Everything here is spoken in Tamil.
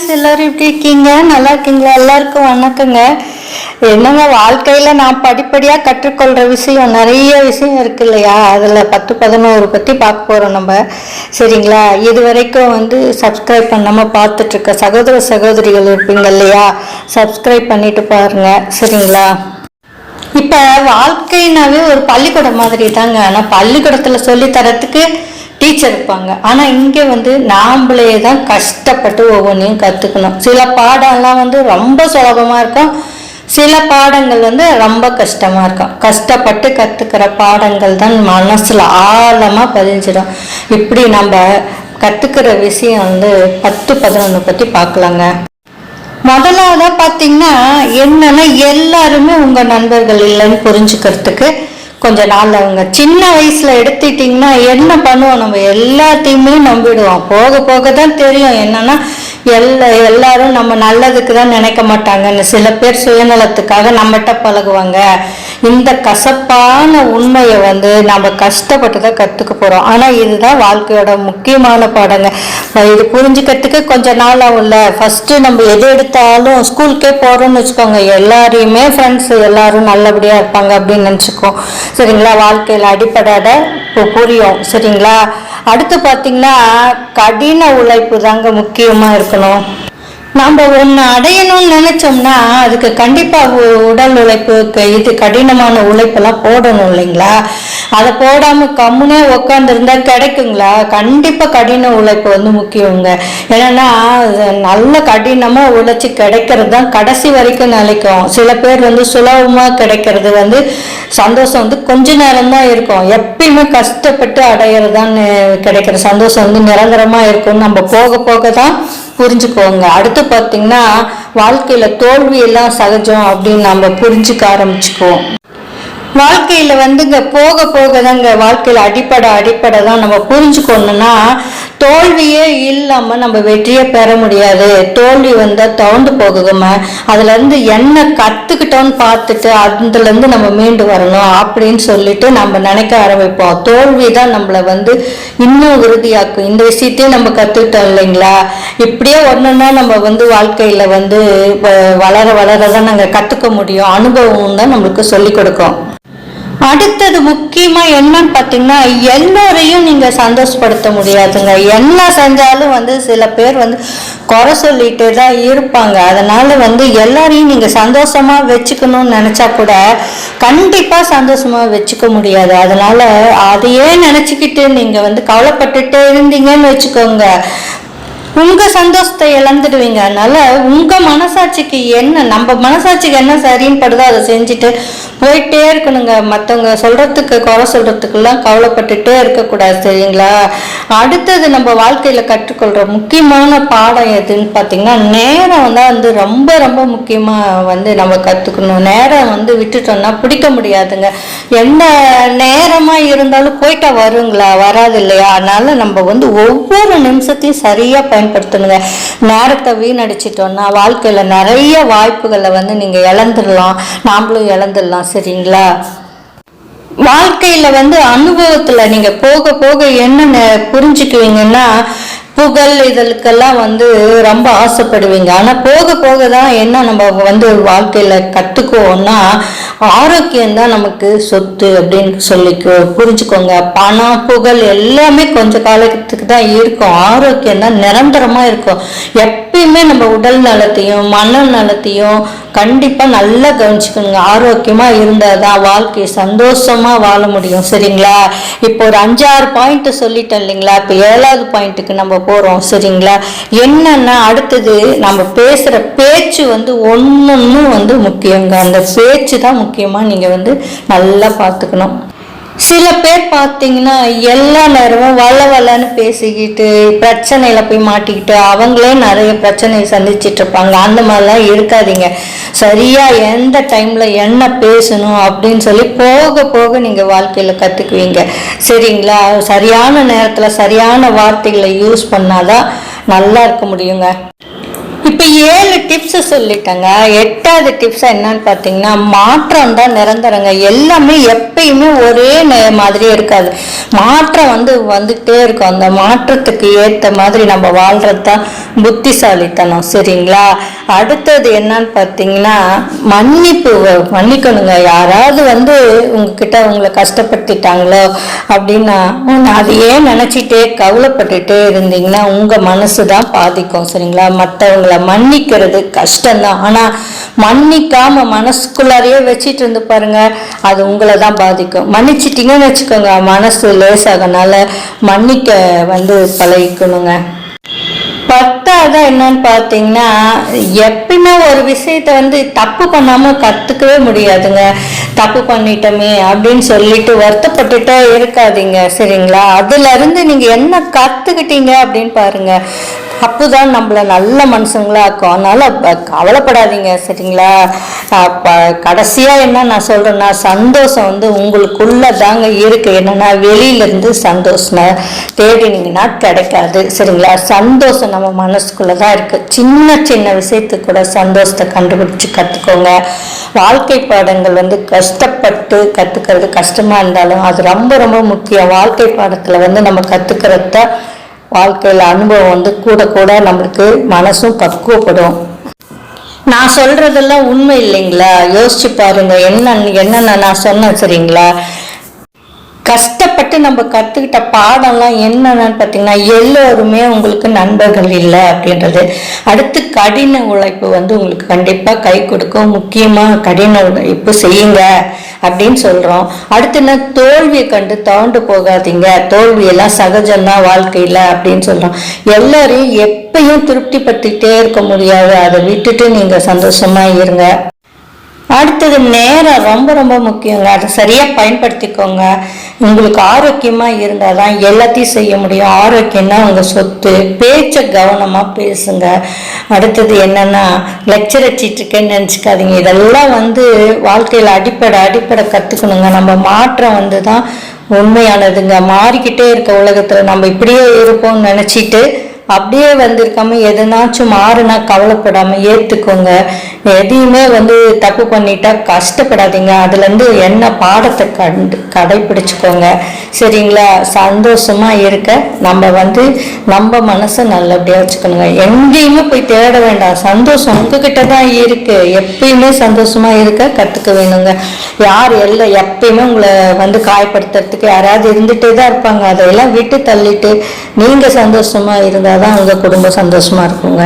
ஃப்ரெண்ட்ஸ் எல்லாரும் எப்படி இருக்கீங்க? நல்லா இருக்கீங்களா? எல்லாருக்கும் வணக்கங்க. என்னங்க வாழ்க்கையில் நான் படிப்படியாக கற்றுக்கொள்கிற விஷயம் நிறைய விஷயம் இருக்கு இல்லையா? அதில் பத்து பதினோரு பற்றி பார்க்க போகிறோம் நம்ம. சரிங்களா? இது வரைக்கும் வந்து சப்ஸ்கிரைப் பண்ணாமல் பார்த்துட்ருக்க சகோதர சகோதரிகள் இருப்பீங்க இல்லையா? சப்ஸ்கிரைப் பண்ணிட்டு பாருங்க. சரிங்களா? இப்போ வாழ்க்கைனாவே ஒரு பள்ளிக்கூடம் மாதிரி தாங்க. ஆனால் பள்ளிக்கூடத்தில் சொல்லித்தரத்துக்கு டீச்சர் இருப்பாங்க. ஆனால் இங்கே வந்து நாம்பளே தான் கஷ்டப்பட்டு ஒவ்வொன்றையும் கற்றுக்கணும் சில பாடம்லாம் வந்து ரொம்ப சுலபமாக இருக்கும். சில பாடங்கள் வந்து ரொம்ப கஷ்டமாக இருக்கும். கஷ்டப்பட்டு கற்றுக்கிற பாடங்கள் தான் மனசில் ஆழமாக பதிஞ்சிடும். இப்படி நம்ம கற்றுக்கிற விஷயம் வந்து பத்து பதினொன்று பற்றி பார்க்கலாங்க. முதலாவதாக பார்த்தீங்கன்னா என்னென்னா எல்லாருமே உங்கள் நண்பர்கள் இல்லைன்னு புரிஞ்சுக்கிறதுக்கு கொஞ்ச நாள் அவங்க சின்ன வயசுல எடுத்துட்டிங்கன்னா என்ன பண்ணுவோம்? நம்ம எல்லாத்தையுமே நம்பிடுவோம். போக போக தான் தெரியும். என்னன்னா எல்லா எல்லாரும் நம்ம நல்லதுக்கு தான் நினைக்க மாட்டாங்கன்னு சில பேர் சுயநலத்துக்காக நம்மகிட்ட பழகுவாங்க. இந்த கசப்பான உண்மையை வந்து நம்ம கஷ்டப்பட்டு தான் கற்றுக்க போகிறோம் ஆனால் இதுதான் வாழ்க்கையோட முக்கியமான பாடங்க. இது புரிஞ்சுக்கிறதுக்கு கொஞ்ச நாள் ஆகும்ல. ஃபஸ்ட்டு நம்ம எது எடுத்தாலும் ஸ்கூலுக்கே போகிறோம்னு வச்சுக்கோங்க. எல்லாரையுமே ஃப்ரெண்ட்ஸ் எல்லாரும் நல்லபடியாக இருப்பாங்க அப்படின்னு நினச்சிக்கோ சரிங்களா? வாழ்க்கையில் அடிப்படையோட இப்போ புரியும். சரிங்களா? அடுத்து பார்த்தீங்கன்னா கடின உழைப்பு தாங்க முக்கியமாக இருக்கணும். நம்ம ஒன்று அடையணும்னு நினச்சோம்னா அதுக்கு கண்டிப்பாக உடல் உழைப்பு க- இது கடினமான உழைப்பெல்லாம் போடணும் இல்லைங்களா? அதை போடாமல் கம்முனே உக்காந்துருந்தா கிடைக்குங்களா? கண்டிப்பாக கடின உழைப்பு வந்து முக்கியங்க. ஏன்னா நல்ல கடினமாக உழைச்சி கிடைக்கிறது தான் கடைசி வரைக்கும் நிலைக்கும். சில பேர் வந்து சுலபமாக கிடைக்கிறது வந்து சந்தோஷம் வந்து கொஞ்ச நேரம் தான் இருக்கும். எப்பயுமே கஷ்டப்பட்டு அடையிறது தான் கிடைக்கிற சந்தோஷம் வந்து நிரந்தரமாக இருக்கும்னு நம்ம போக போக தான் புரிஞ்சுக்கோங்க. அடுத்து பார்த்தீங்கன்னா வாழ்க்கையில் தோல்வி எல்லாம் சகஜம் அப்படின்னு நம்ம புரிஞ்சுக்க ஆரம்பிச்சுக்குவோம். வாழ்க்கையில வந்துங்க போக போக தாங்க வாழ்க்கையில அடிப்படை அடிப்படை தான் நம்ம புரிஞ்சுக்கணும்னா தோல்வியே இல்லாமல் நம்ம வெற்றியை பெற முடியாது. தோல்வி வந்தால் தவண்டு போகுமா அதுலேருந்து என்ன கற்றுக்கிட்டோன்னு பார்த்துட்டு அதுலேருந்து நம்ம மீண்டு வரணும் அப்படின்னு சொல்லிட்டு நம்ம நினைக்க ஆரம்பிப்போம். தோல்வி தான் நம்மளை வந்து இன்னும் உறுதியாக்கும். இந்த விஷயத்தையும் நம்ம கற்றுக்கிட்டோம் இல்லைங்களா? இப்படியே ஒண்ணுன்னா நம்ம வந்து வாழ்க்கையில் வந்து வளர வளர தான் நாங்கள் கற்றுக்க முடியும். அனுபவம் தான் நம்மளுக்கு சொல்லிக் கொடுக்கும். அடுத்தது முக்கியமா என்னன்னு பார்த்தீங்கன்னா எல்லோரையும் நீங்க சந்தோஷப்படுத்த முடியாதுங்க. என்ன செஞ்சாலும் வந்து சில பேர் வந்து குறை சொல்லிட்டே தான் இருப்பாங்க. அதனால வந்து எல்லாரையும் நீங்க சந்தோஷமா வச்சுக்கணும்னு நினைச்சா கூட கண்டிப்பா சந்தோஷமா வச்சுக்க முடியாது. அதனால அதையே நினைச்சுக்கிட்டு நீங்க வந்து கவலைப்பட்டுட்டே இருந்தீங்கன்னு வச்சுக்கோங்க. உங்க சந்தோஷத்தை இழந்துடுவீங்க. அதனால உங்க மனசாட்சிக்கு என்ன நம்ம மனசாட்சிக்கு என்ன சரின்னு படுதோ அதை செஞ்சுட்டு போயிட்டே இருக்கணுங்க. மற்றவங்க சொல்கிறதுக்கு குறை சொல்கிறதுக்கெல்லாம் கவலைப்பட்டுட்டே இருக்கக்கூடாது சரிங்களா? அடுத்தது நம்ம வாழ்க்கையில் கற்றுக்கொள்கிற முக்கியமான பாடம் எதுன்னு பார்த்தீங்கன்னா நேரம் தான் வந்து ரொம்ப ரொம்ப முக்கியமாக வந்து நம்ம கற்றுக்கணும் நேரம் வந்து விட்டுட்டோம்னா பிடிக்க முடியாதுங்க. எந்த நேரமாக இருந்தாலும் போயிட்டா வருங்களா? வராது இல்லையா? அதனால நம்ம வந்து ஒவ்வொரு நிமிஷத்தையும் சரியாக பயன்படுத்தணுங்க. நேரத்தை வீணடிச்சிட்டோம்னா வாழ்க்கையில் நிறைய வாய்ப்புகளை வந்து நீங்கள் இழந்துடலாம். நாமளும் இழந்துடலாம் சரிங்களா? வாழ்க்கையில வந்து அனுபவத்துல நீங்க போக போக என்ன புரிஞ்சுக்குவீங்கன்னா புகழ் இதற்கெல்லாம் வந்து ரொம்ப ஆசைப்படுவீங்க. ஆனா போக போக தான் என்ன நம்ம வந்து வாழ்க்கையில கத்துக்குவோம்னா ஆரோக்கியம் தான் நமக்கு சொத்து அப்படின்னு சொல்லி புரிஞ்சுக்கோங்க. பணம் புகழ் எல்லாமே கொஞ்ச காலத்துக்கு தான் இருக்கும். ஆரோக்கியம் தான் நிரந்தரமாக இருக்கும். எப்பயுமே நம்ம உடல் நலத்தையும் மன நலத்தையும் கண்டிப்பாக நல்லா கவனிச்சுக்கணுங்க. இருந்தால் தான் வாழ்க்கையை சந்தோஷமாக வாழ முடியும். சரிங்களா? இப்போ ஒரு அஞ்சாறு பாயிண்ட்டு சொல்லிட்டேன் இல்லைங்களா? இப்போ ஏழாவது பாயிண்ட்டுக்கு நம்ம போகிறோம் சரிங்களா? என்னன்னா அடுத்தது நம்ம பேசுகிற பேச்சு வந்து ஒன்னொன்னு வந்து முக்கியங்க. அந்த பேச்சு தான் முக்கியமா. நீங்க வந்து நல்லா பார்த்துக்கணும். சில பேர் பார்த்தீங்கன்னா எல்லா நேரமும் வள வளன்னு பேசிக்கிட்டு பிரச்சனையில் போய் மாட்டிக்கிட்டு அவங்களே நிறைய பிரச்சனையை சந்திச்சிட்டு இருப்பாங்க. அந்த மாதிரிலாம் இருக்காதீங்க. சரியா எந்த டைம்ல என்ன பேசணும் அப்படின்னு சொல்லி போக போக நீங்க வாழ்க்கையில கத்துக்குவீங்க. சரிங்களா? சரியான நேரத்தில் சரியான வார்த்தைகளை யூஸ் பண்ணாதான் நல்லா இருக்க முடியுங்க. இப்போ டிப்ஸை சொல்லிட்டேங்க. எட்டாவது டிப்ஸ் என்னன்னு பார்த்தீங்கன்னா மாற்றம் தான் நிரந்தரங்க. எல்லாமே எப்பயுமே ஒரே நே- மாதிரியே இருக்காது. மாற்றம் வந்து வந்துகிட்டே இருக்கும். அந்த மாற்றத்துக்கு ஏற்ற மாதிரி நம்ம வாழ்கிறது தான் புத்திசாலித்தனம். சரிங்களா? அடுத்தது என்னன்னு பார்த்தீங்கன்னா மன்னிப்பு மன்னிக்கணுங்க. யாராவது வந்து உங்ககிட்ட உங்களை கஷ்டப்படுத்திட்டாங்களோ அப்படின்னா உம், அதையே நினச்சிட்டே கவலைப்பட்டுட்டே இருந்தீங்கன்னா உங்கள் மனசு தான் பாதிக்கும். சரிங்களா? மற்றவங்கள மன்னிக்கிறது கஷ்டம்தான். ஆனால் மன்னிக்காம மனசுக்குள்ளாரையே வச்சிட்டு இருந்து பாருங்க அது உங்களை தான் பாதிக்கும். மன்னிச்சிட்டிங்கன்னு வச்சுக்கோங்க மனசு லேசாகனால மன்னிக்க வந்து பழகிக்கணுங்க. பத்தாவது என்னன்னு பார்த்தீங்கன்னா எப்பயுமே ஒரு விஷயத்த வந்து தப்பு பண்ணாம கத்துக்கவே முடியாதுங்க. தப்பு பண்ணிட்டோமே அப்படின்னு சொல்லிட்டு வருத்தப்பட்டுட்டே இருக்காதீங்க சரிங்களா? அதுல இருந்து நீங்க என்ன கத்துக்கிட்டீங்க அப்படின்னு பாருங்க தப்புதான் நம்மள நல்ல மனுஷங்களா இருக்கும் அதனால கவலைப்படாதீங்க சரிங்களா? கடைசியாக என்ன நான் சொல்கிறேன்னா சந்தோஷம் வந்து உங்களுக்குள்ளே தாங்க இருக்கு. என்னன்னா வெளியிலேருந்து சந்தோஷம் தேடினீங்கன்னா கிடைக்காது சரிங்களா? சந்தோஷம் நம்ம மனசுக்குள்ளே தான் இருக்குது சின்ன சின்ன விஷயத்துக்கு கூட சந்தோஷத்தை கண்டுபிடிச்சி கற்றுக்கோங்க வாழ்க்கை பாடங்கள் வந்து கஷ்டப்பட்டு கற்றுக்கிறது கஷ்டமாக இருந்தாலும் அது ரொம்ப ரொம்ப முக்கியம். வாழ்க்கை பாடத்தில் வந்து நம்ம கற்றுக்கிறத தான் வாழ்க்கையில அனுபவம் வந்து கூட கூட நம்மளுக்கு மனசும் பக்குவப்படும். நான் சொல்றதெல்லாம் உண்மை இல்லைங்களா? யோசிச்சு பாருங்க என்ன என்னென்ன நான் சொன்னேன் சரிங்களா? கஷ்டப்பட்டு நம்ம கற்றுக்கிட்ட பாடம்லாம் என்னென்னு பார்த்தீங்கன்னா எல்லோருமே உங்களுக்கு நண்பர்கள் இல்லை அப்படின்றது. அடுத்து கடின உழைப்பு வந்து உங்களுக்கு கண்டிப்பாக கை கொடுக்கும். முக்கியமாக கடின உழைப்பு செய்யுங்க அப்படின்னு சொல்கிறோம் அடுத்து என்ன? தோல்வியை கண்டு தவண்டு போகாதீங்க. தோல்வியெல்லாம் சகஜம்தான் வாழ்க்கையில் அப்படின்னு சொல்கிறோம் எல்லாரையும் எப்பயும் திருப்திப்படுத்திக்கிட்டே இருக்க முடியாது. அதை விட்டுட்டு நீங்கள் சந்தோஷமாக இருங்க. அடுத்தது நேரம் ரொம்ப ரொம்ப முக்கியங்க. அதை சரியாக பயன்படுத்திக்கோங்க. உங்களுக்கு ஆரோக்கியமாக இருந்தால் தான் எல்லாத்தையும் செய்ய முடியும். ஆரோக்கியம்னா உங்கள் சொத்து பேச்சை கவனமாக பேசுங்க. அடுத்தது என்னென்னா லெக்சர் அச்சிட்டுருக்கேன்னு நினச்சிக்காதீங்க. இதெல்லாம் வந்து வாழ்க்கையில் அடிப்படை அடிப்படை கற்றுக்கணுங்க நம்ம மாற்றம் வந்து தான் உண்மையானதுங்க. மாறிக்கிட்டே இருக்க உலகத்தில் நம்ம இப்படியே இருப்போம்னு நினச்சிட்டு அப்படியே வந்திருக்காம எதனாச்சும் மாறுனா கவலைப்படாம ஏத்துக்கோங்க. எதையுமே வந்து தப்பு பண்ணிட்டா கஷ்டப்படாதீங்க. அதுல இருந்து என்ன பாடத்தை கண்டு கடைபிடிச்சுக்கோங்க. சரிங்களா? சந்தோஷமா இருக்க. நம்ம வந்து நம்ம மனசை நல்லபடியா வச்சுக்கணுங்க. எங்கேயுமே போய் தேட வேண்டாம். சந்தோஷம் உங்ககிட்ட தான் இருக்கு. எப்பயுமே சந்தோஷமா இருக்க கத்துக்க வேணுங்க. யார் எல்லாம் எப்பயுமே உங்களை வந்து காயப்படுத்துறதுக்கு யாராவது இருந்துட்டே தான் இருப்பாங்க. அதையெல்லாம் விட்டு தள்ளிட்டு நீங்க சந்தோஷமா தான் உங்க குடும்பம் சந்தோஷமாக இருக்குங்க.